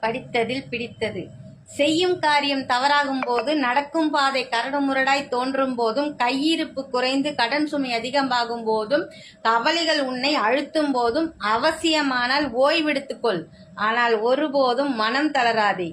படித்ததில் பிடித்தது. செய்யும் காரியம் தவறாகும் போது நடக்கும் பாதை கரடுமுரடாய் தோன்றும் போதும் கையிருப்பு குறைந்து கடன் சுமை அதிகமாகும் போதும் கவலைகள் உன்னை அழுத்தும் போதும் அவசியமானால் ஓய்வெடுத்துக்கொள் ஆனால் ஒருபோதும் மனம் தளராதே.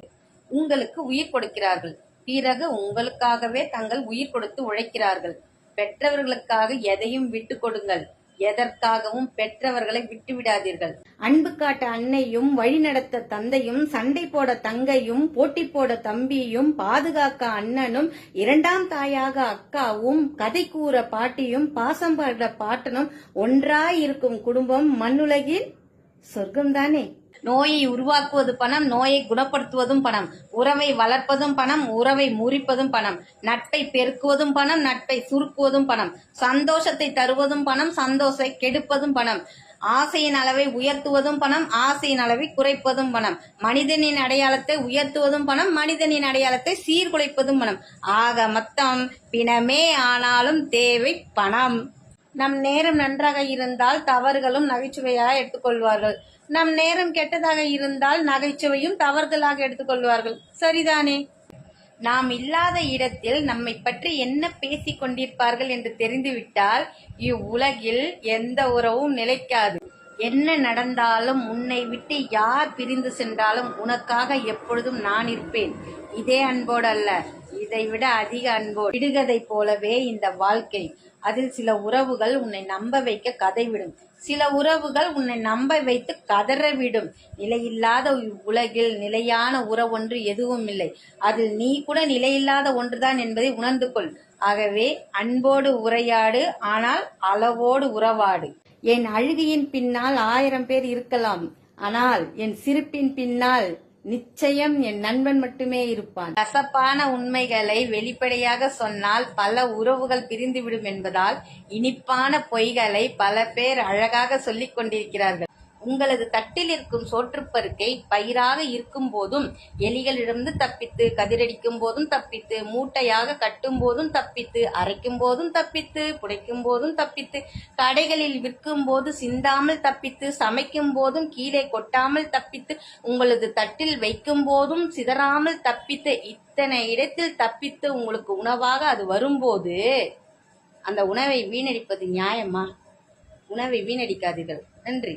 உங்களுக்கு உயிர் கொடுக்கிறார்கள். பிறகு உங்களுக்காகவே தங்கள் உயிர் கொடுத்து உழைக்கிறார்கள். பெற்றவர்களுக்காக எதையும் விட்டு கொடுங்கள். எதற்காகவும் பெற்றவர்களை விட்டுவிடாதீர்கள். அன்பு காட்ட அன்னையும் வழிநடத்த தந்தையும் சண்டை போட தங்கையும் போட்டி போட தம்பியும் பாதுகாக்க அண்ணனும் இரண்டாம் தாயாக அக்காவும் கதை கூற பாட்டியும் பாசம் பாட பாட்டனும் ஒன்றாயிருக்கும் குடும்பம் மண்ணுலகில். சொர்க்கம் தானே நோயை உருவாக்குவது பணம் நோயை குணப்படுத்துவதும் பணம். உறவை வளர்ப்பதும் பணம் உறவை முறிப்பதும் பணம். நட்பை பெருக்குவதும் பணம் நட்பை சுருக்குவதும் பணம். சந்தோஷத்தை தருவதும் பணம் சந்தோஷத்தை கெடுப்பதும் பணம். ஆசையின் அளவை உயர்த்துவதும் பணம் ஆசையின் அளவை குறைப்பதும் பணம். மனிதனின் அடையாளத்தை உயர்த்துவதும் பணம் மனிதனின் அடையாளத்தை சீர்குலைப்பதும் பணம். ஆக மொத்தம் பிணமே ஆனாலும் தேவை பணம். நம் நேரம் நன்றாக இருந்தால் தவறுகளும் நகைச்சுவையாக எடுத்துக்கொள்வார்கள். நம் நேரம் கெட்டதாக இருந்தால் நகைச்சுவையும் தவறுதலாக எடுத்துக்கொள்வார்கள். சரிதானே? நாம் இல்லாத இடத்தில் நம்மை பற்றி என்ன பேசிக் கொண்டிருப்பார்கள் என்று தெரிந்துவிட்டால் இவ்வுலகில் எந்த உறவும் நிலைக்காது. என்ன நடந்தாலும் உன்னை விட்டு யார் பிரிந்து சென்றாலும் உனக்காக எப்பொழுதும் நான் இருப்பேன். இதே அன்போடு அல்ல இதைவிட அதிக அன்போடு விடுகதை போலவே இந்த வாழ்க்கை. அதில் சில உறவுகள் உன்னை நம்ப வைக்க கதை விடும் சில உறவுகள் உன்னை நம்ப வைத்து கதற விடும் நிலையில்லாத உலகில் நிலையான உறவொன்று எதுவும் இல்லை. அதில் நீ கூட நிலையில்லாத ஒன்றுதான் என்பதை உணர்ந்து கொள். ஆகவே அன்போடு உரையாடு ஆனால் அளவோடு உறவாடு. என் அழுகையின் பின்னால் ஆயிரம் பேர் இருக்கலாம். ஆனால் என் சிரிப்பின் பின்னால் நிச்சயம் என் நண்பன் மட்டுமே இருப்பான். கசப்பான உண்மைகளை வெளிப்படையாக சொன்னால் பல உறவுகள் பிரிந்துவிடும் என்பதால் இனிப்பான பொய்களை பல பேர் அழகாக சொல்லிக் கொண்டிருக்கிறார்கள். உங்களது தட்டில் இருக்கும் சோற்றுப்பருக்கை பயிராக இருக்கும் போதும் எலிகளிடமிருந்து தப்பித்து கதிரடிக்கும் போதும் தப்பித்து மூட்டையாக கட்டும் போதும் தப்பித்து அரைக்கும் போதும் தப்பித்து புடைக்கும் போதும் தப்பித்து கடைகளில் விற்கும் போது சிந்தாமல் தப்பித்து சமைக்கும் போதும் கீழே கொட்டாமல் தப்பித்து உங்களது தட்டில் வைக்கும் போதும் சிதறாமல் தப்பித்து இத்தனை இடத்தில் தப்பித்து உங்களுக்கு உணவாக அது வரும்போது அந்த உணவை வீணடிப்பது நியாயமா? உணவை வீணடிக்காதீர்கள். நன்றி.